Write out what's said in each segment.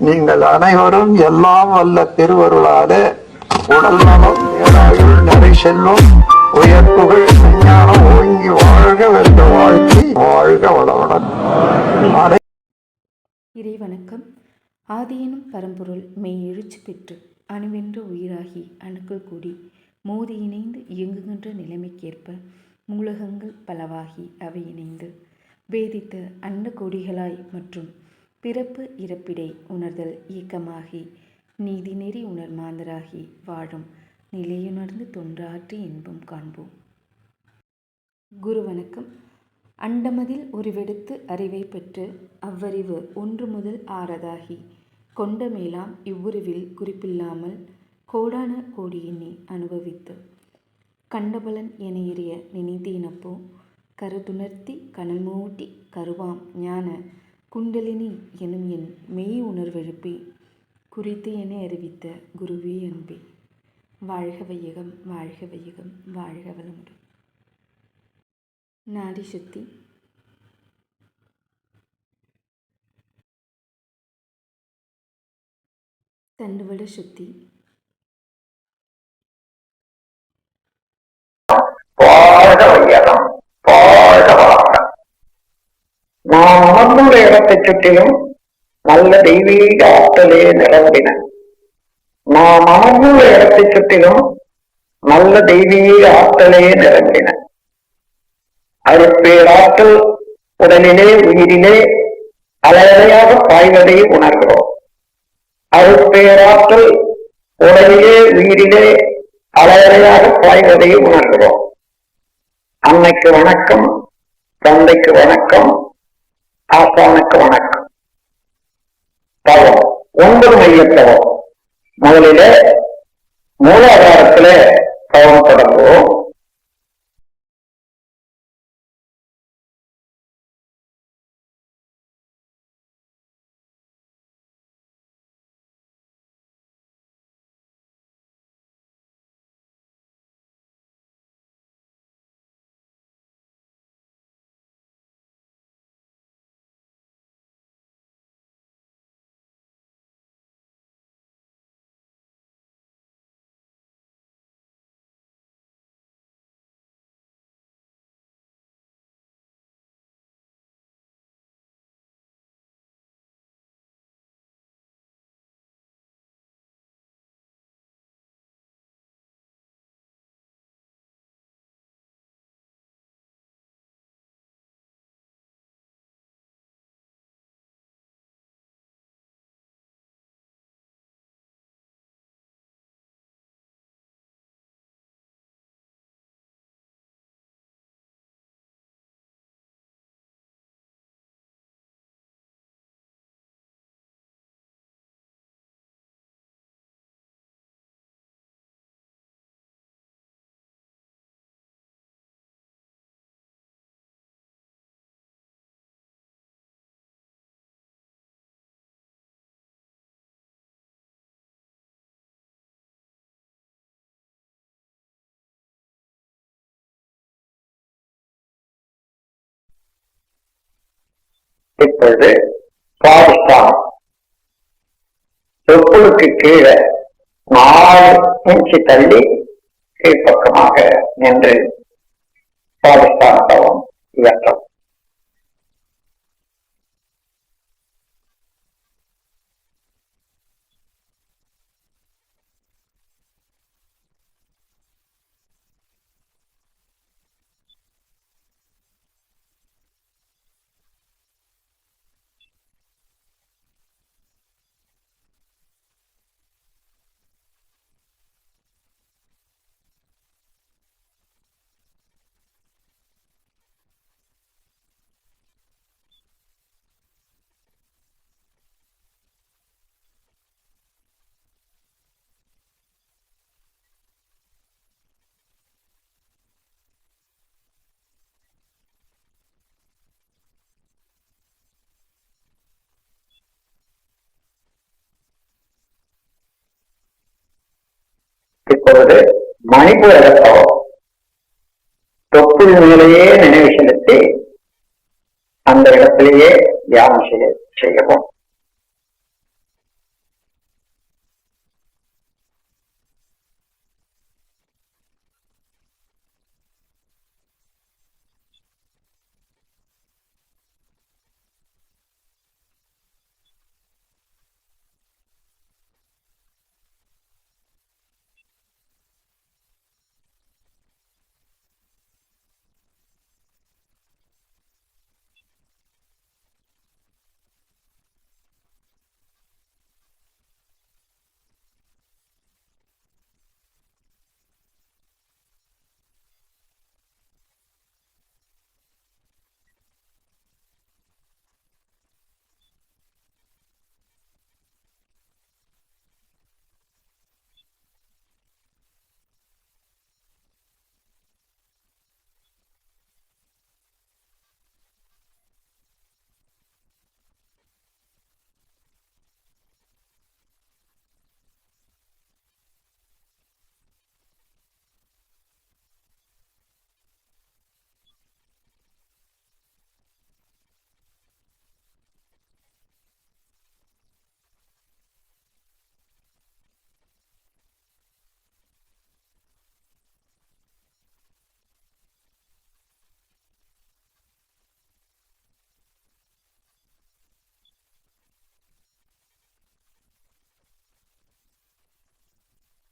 நீங்கள் அனைவரும் எல்லாம் வல்ல திருவருளாலே உடல் நலம் ஏழாயுள் நிறை செல்வம் உயர்ப்புகள் விஞ்ஞானம் ஓங்கி வாழ்க வென்ற வாழ்க்கை வாழ்க வளமுடன். இறை இறைவணக்கம் ஆதியனும் பரம்பொருள் மெய் எழுச்சி பெற்று அணுவென்ற உயிராகி அணுக்கள் கூடி மோதி இணைந்து இயங்குகின்ற நிலைமைக்கேற்ப மூலகங்கள் பலவாகி அவை இணைந்து வேதித்த அண்ட கொடிகளாய் மற்றும் பிறப்பு இறப்பிடை உணர்தல் இயக்கமாகி நீதி நெறி உணர் மாந்தராகி வாழும் நிலையுணர்ந்து தொன்றாற்றி இன்பம் காண்போம். குரு வணக்கம் அண்டமதில் உருவெடுத்து அறிவை பெற்று அவ்வறிவு ஒன்று முதல் ஆறதாகி கொண்ட மேலாம் இவ்வுருவில் குறிப்பில்லாமல் கோடான கோடி எண்ணி அனுபவித்து கண்டபலன் என எறிய நினைத்தீனப்போ கருதுணர்த்தி கனல் மூட்டி கருவாம் ஞான குண்டலினி எனும் என் மெய் உணர்வெழுப்பி. குறித்து என அறிவித்த குருவே அன்பே. வாழ்க வையகம் வாழ்க வையகம் வாழ்க வளமுடன். நாடி சுத்தி தண்டுவட சுத்தி வாழ்க வையகம் வாழ்க வளமுடன் நாம் அமர்ந்துள்ள இடத்தைச் சுற்றிலும் நல்ல தெய்வீக ஆற்றலே நிரம்பின. நாம் அமர்ந்துள்ள இடத்தைச் சுற்றிலும் நல்ல தெய்வீக ஆற்றலே நிரம்பின. அருட்பேராற்றல் உடலிலே உயிரிலே அலையலையாக பாய்வதை உணர்கிறோம். அருட்பேராற்றல் உடலிலே உயிரிலே அலையலையாக பாய்வதை உணர்கிறோம். அன்னைக்கு வணக்கம் தந்தைக்கு வணக்கம் ஆசானுக்கு வணக்கம். தவம் ஒன்பது மையத்தவம் முதலில மூலாதாரத்துல தவம் தொடங்குவோம். இப்பொழுது பாகிஸ்தான் தொப்புளுக்கு கீழே நாலு இன்ச்சு தள்ளி கீழ்ப்பக்கமாக நின்று பாகிஸ்தான் தவம் இயக்கம் இப்பொழுது மணிப்பூர தொப்புள் மேலேயே நினைவு செலுத்தி அந்த இடத்திலேயே தியானம் செய்ய செய்யவும்.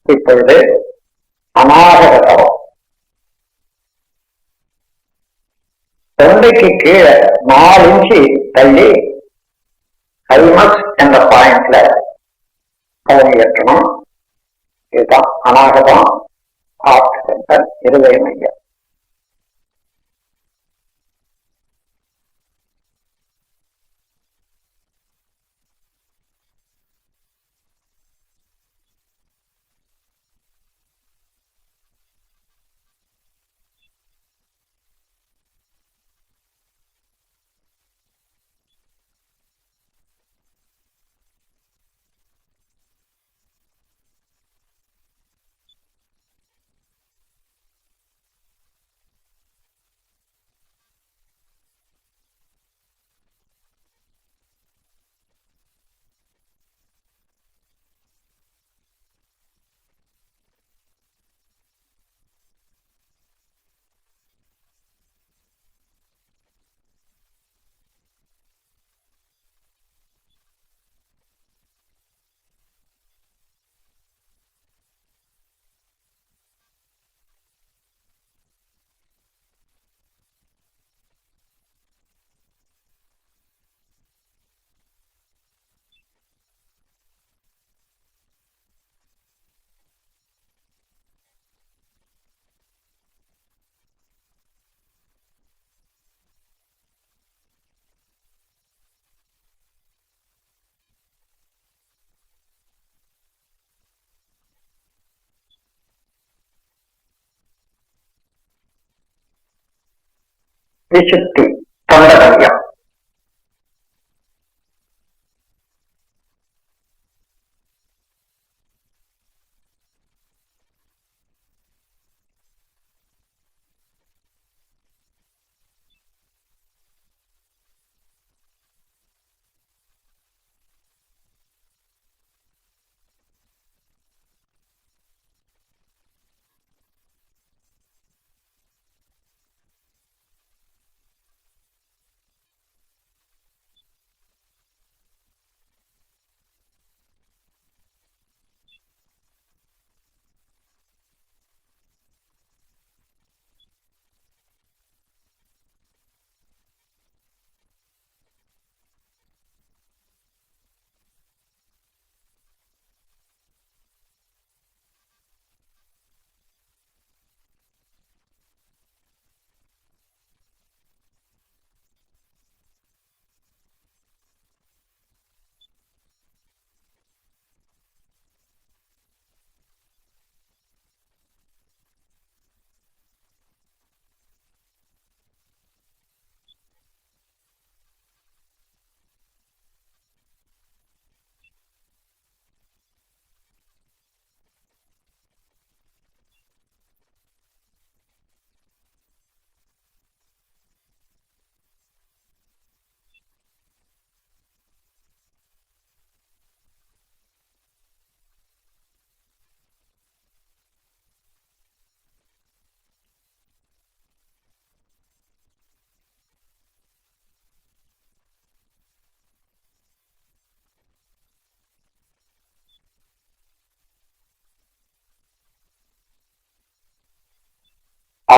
இப்பொழுது அநாகத தவம் தொண்டைக்கு கீழே நாலு இன்ச்சு தள்ளி ஹைமஸ் என்ற பாயிண்ட்ல கவனம் ஏற்றணும். இதுதான் அநாகதம் ஆர்ட் சென்டர் இருதய they should.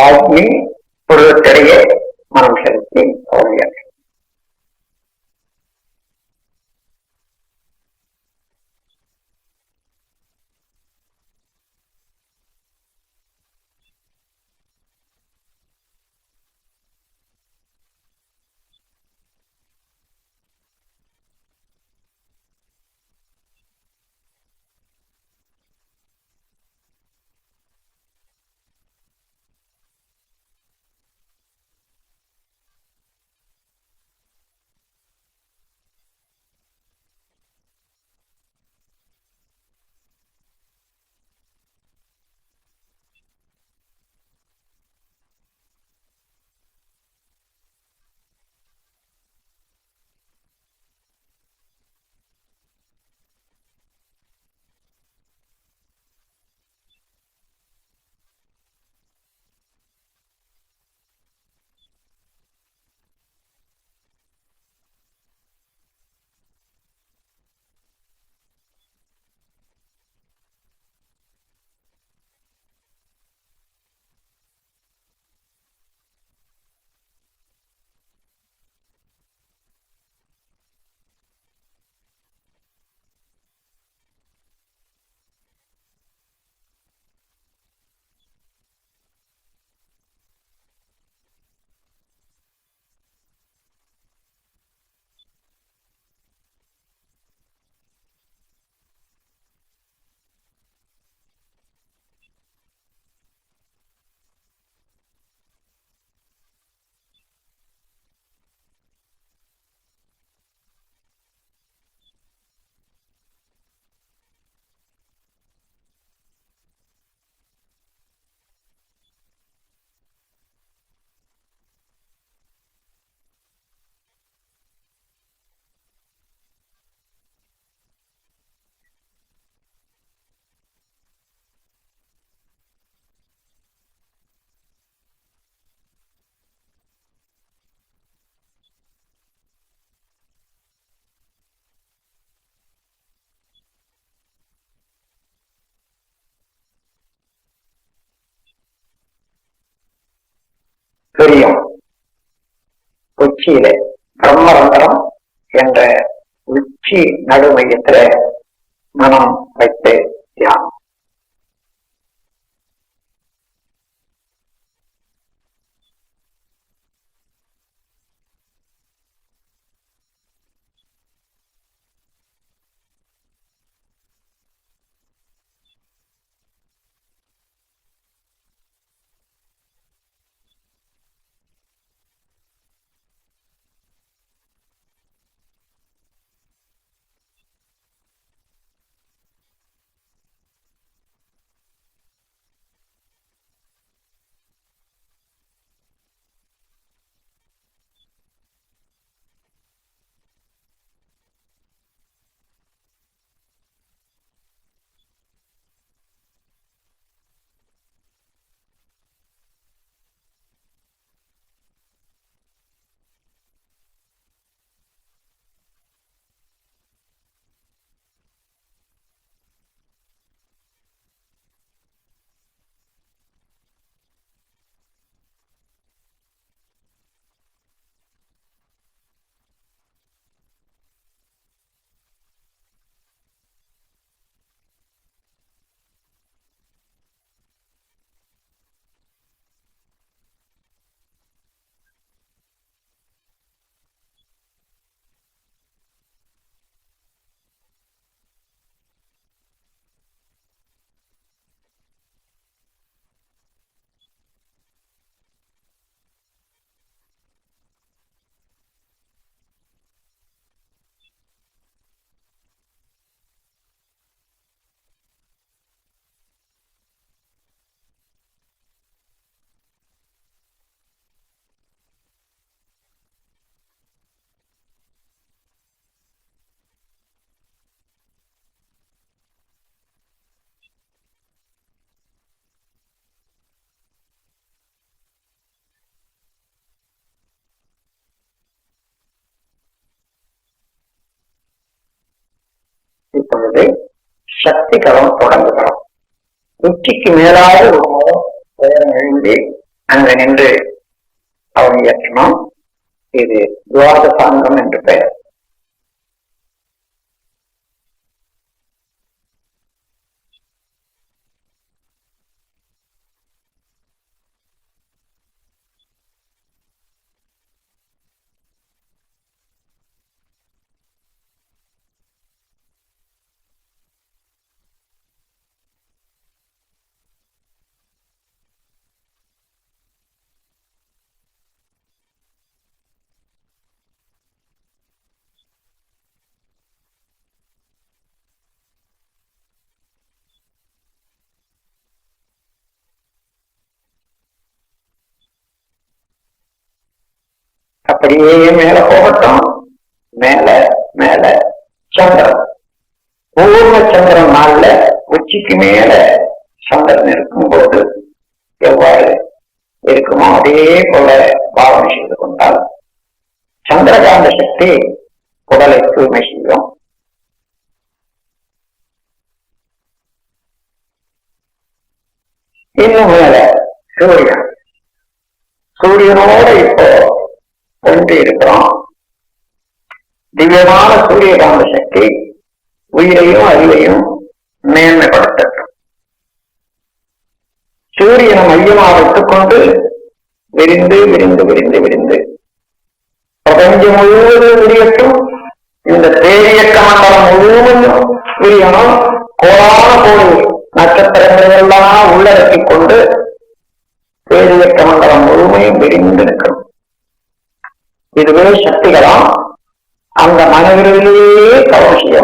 ఆజ్ని ఇప్పుడు తిరిగే మనం శక్తి పౌర్యం உச்சியில பிரம்மரந்திரம் என்ற உச்சி நடுமையத்துல மனம் இப்பொழுது சக்தி கலம் தொடங்குகிறோம். உச்சிக்கு மேலாக ஒரு முகம் உயரம் எழுந்து அங்க நின்று அவன் இயற்றணும் இது துவாதசாங்கம் என்று பெயர். அப்படியே மேல போகட்டும். மேல மேல சந்திரன். பூர்ண சந்திரன் நாள்ல உச்சிக்கு மேல சந்திரன் இருக்கும்போது எவ்வாறு இருக்குமோ அதே போல பாவனை செய்து கொண்டால் சந்திரகாந்த சக்தி உடலை தூய்மை செய்யும். இன்னும் மேல சூரியன். சூரியனோட இப்போ கொண்டு இருக்கிறோம் திவ்யமான சூரியகாந்த சக்தி உயிரையும் அறிவையும் மேன்மைப்படுத்தட்டும் சூரியனை மையமாக வைத்துக் கொண்டு விரிந்து விரிந்து விரிந்து விரிந்து பிரபஞ்சம் முழுவதும் விரியட்டும். இந்த தேரியக்க மண்டலம் முழுவதும் விரியணும். கோடான கோடி நட்சத்திரங்களெல்லாம் உள்ளடக்கிக் கொண்டு தேரியக்க மண்டலம் முழுமையும் விரிந்து நிற்கும். இதுவே சக்திகளாம் அந்த மனதிலேயே கவனம் செய்ய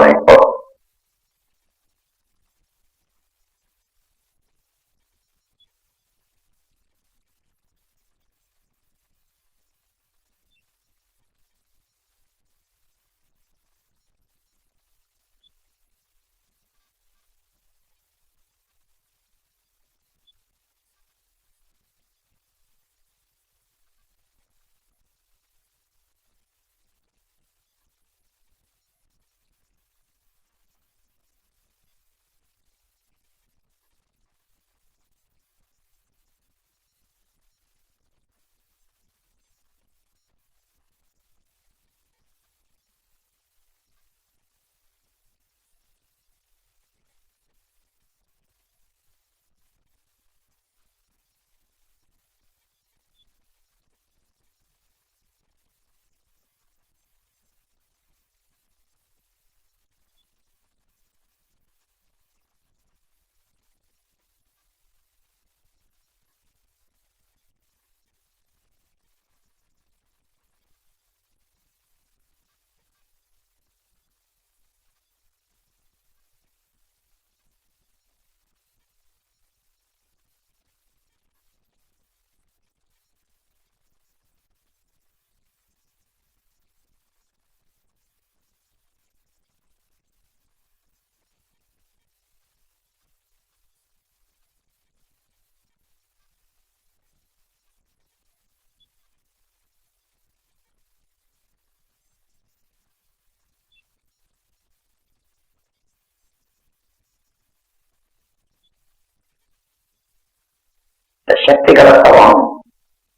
வைப்போம் சக்தி கலத்தவம்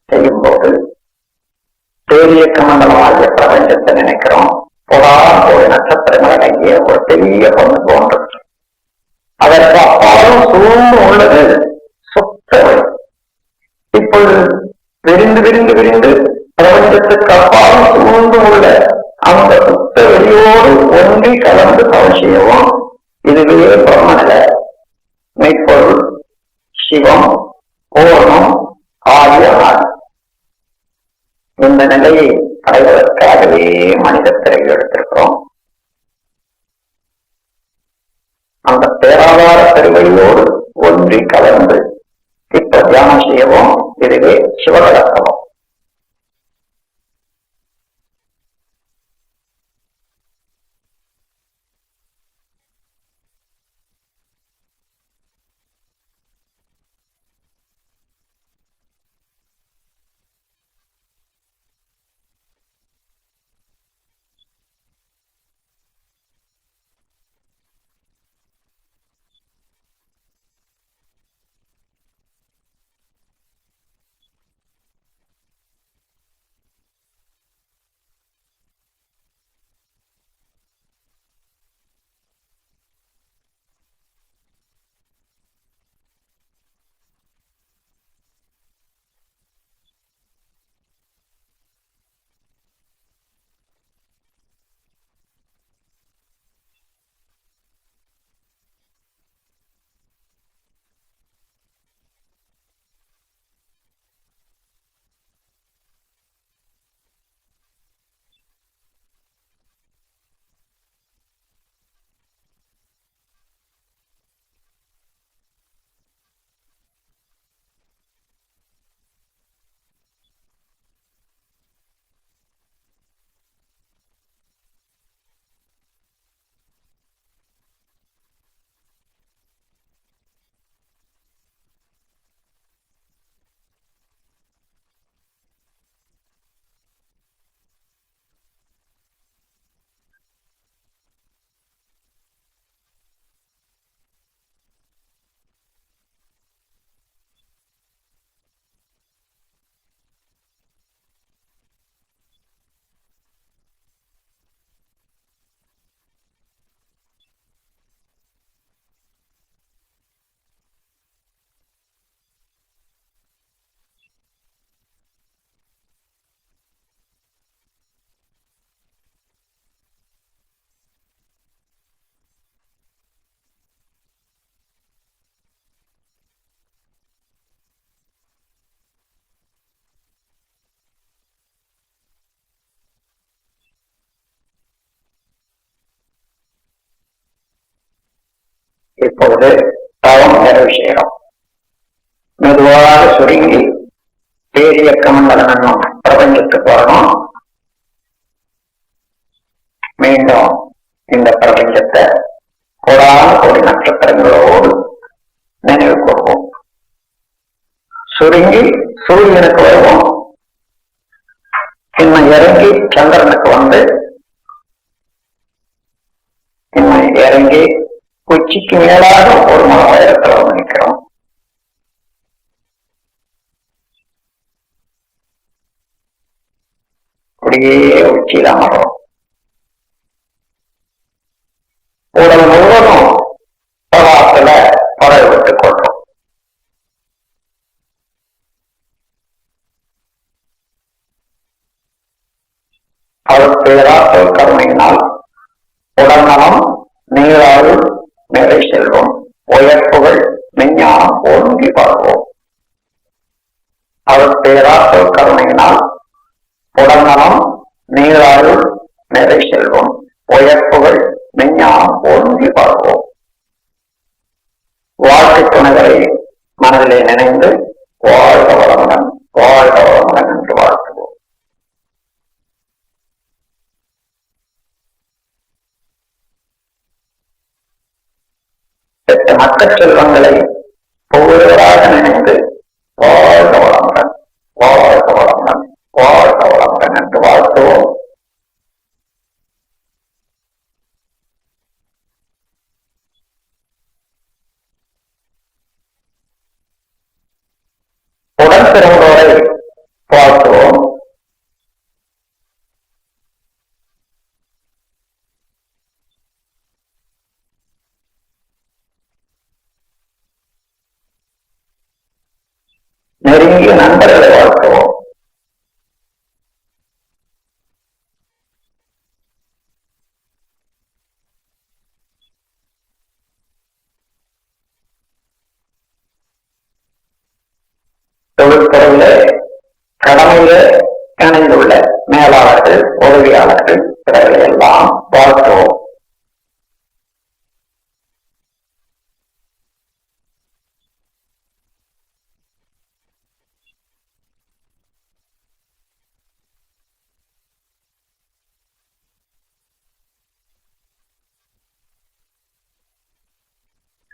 செய்யும்போது பேரியக்க மண்டலமாகிய பிரபஞ்சத்தை நினைக்கிறோம். புறான் ஒரு நட்சத்திரங்கள் அடங்கிய ஒரு பெரிய பொண்ணு போன்றது. அதற்கு அப்பாலும் சூழ்ந்து உள்ளது. சுத்த இப்பொழுது விரிந்து விரிந்து விரிந்து பிரபஞ்சத்துக்கு அப்பாலும் சூழ்ந்து உள்ள அந்த சுத்த வெளியோடு ஒன்றி கலந்து அவசியமும் இதுவே செய்யவும் இதுவே சிவகலக்கணம். போது தவம் நிறைவு செய்யறோம் மெதுவாக சுருங்கி பேரியக்க மண்டலம் பிரபஞ்சத்துக்கு வரணும் மீண்டும் இந்த பிரபஞ்சத்தை கோடான கோடி நட்சத்திரங்களோடு நினைவு கூறுவோம் சுருங்கி சூரியனுக்கு வருவோம் இன்னும் இறங்கி சந்திரனுக்கு வந்து உச்சிக்கு மேலாக ஒரு மன உயரத்துல வந்து நிற்கிறோம் அப்படியே உச்சியில அமர்றோம். உடல் முழுவதும் பிரவாசத்துல பறவை விட்டுக் கொள்றோம். அவர் பேராற்றல் கருணையினால் பார்ப்போம். அவர் பேராற்றல் serão nós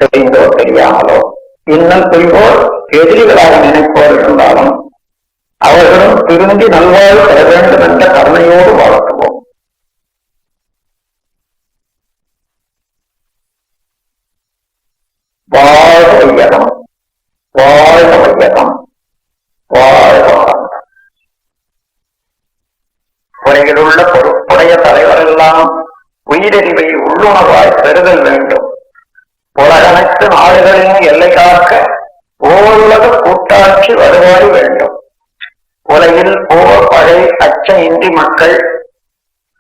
தெரிந்தோ தெரியாமலோ. இன்னும் குறிப்போர் எதிரிகளாக நினைப்போர் இருந்தாலும் அவர்களும் திருந்தி நல்வாழ்வு பெற வேண்டும் என்ற கருணையோடு வளர்த்துவோம். வாழ்க வையகம். வாழ்க வையகம். வாழ்க வளம். உலகிலுள்ள பொறுப்புடைய தலைவரெல்லாம் உயிரறிவை உள்ளுணர்வாய் பெறுதல் வேண்டும். உலகனைத்து எல்லை காக்க ஓருலக கூட்டாட்சி வருவாய் வேண்டும். உலகில் போர் படை அச்சம் இன்றி மக்கள்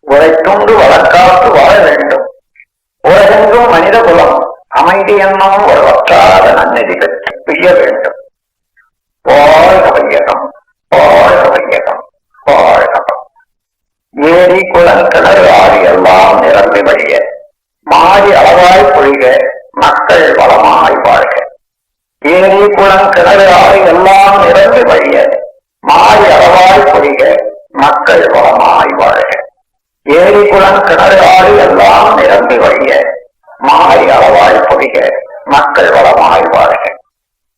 உரைத்துண்டு வளர்க்காத்து வாழ வேண்டும். உலகெங்கும் மனித குலம் அமைதி என்னும் ஒரு வற்றாத நன்னெறி பெற்று பெய்ய வேண்டும். வாழ்க வையகம் வாழ்க வையகம் வாழ்ககம் ஏரி குளம் கிணறு ஆறு எல்லாம் நிரம்பி வழிய மாறி அளவாய் பொழிக மக்கள் வளமாய் வாழ்க. ஏரி குளம் கிணறு எல்லாம் நிறந்து வழிய மாறி அளவாய் பொழிக மக்கள் வளமாய் வாழ்க. ஏரி குளம் கிணறு ஆறு எல்லாம் நிரம்பி வழிய மாறி அளவாய் பொழிக மக்கள் வளமாய் வாழ்க.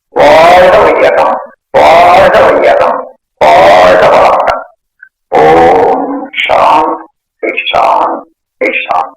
வாழ்க வையகம் வாழ்க வையகம் வாழ்க வளமுடன். ஓம் ஷாந்த் சாந்தி சாந்தி.